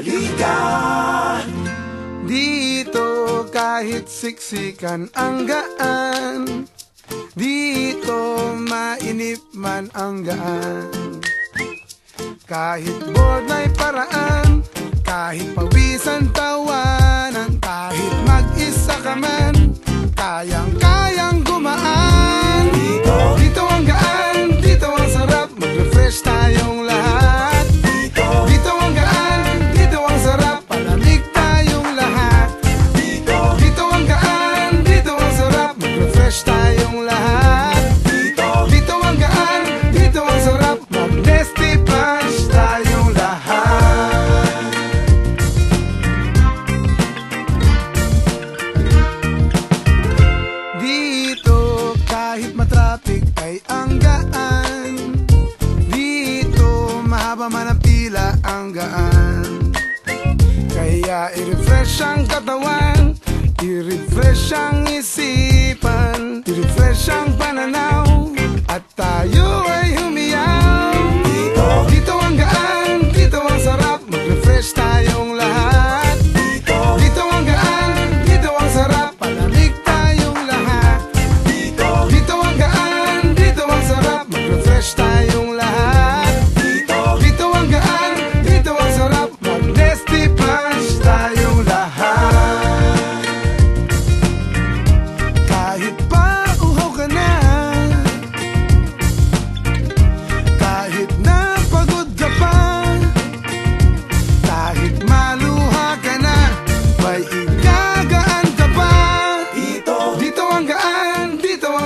Halika! Dito kahit siksikan ang gaan. Dito mainip man ang gaan. Kahit bod may paraan Kahit pawisan tawanan Mahaba man ang pila ang gaan? Kaya i-refresh ang katawan I-refresh ang isipan I-refresh ang pananaw At tayo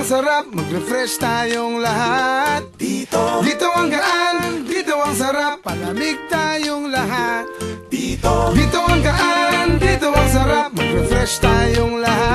sarap, mag-refresh tayong lahat. Dito, dito ang gaan, dito ang sarap, palamig tayong lahat. Dito, dito ang gaan, dito ang sarap, mag-refresh tayong lahat.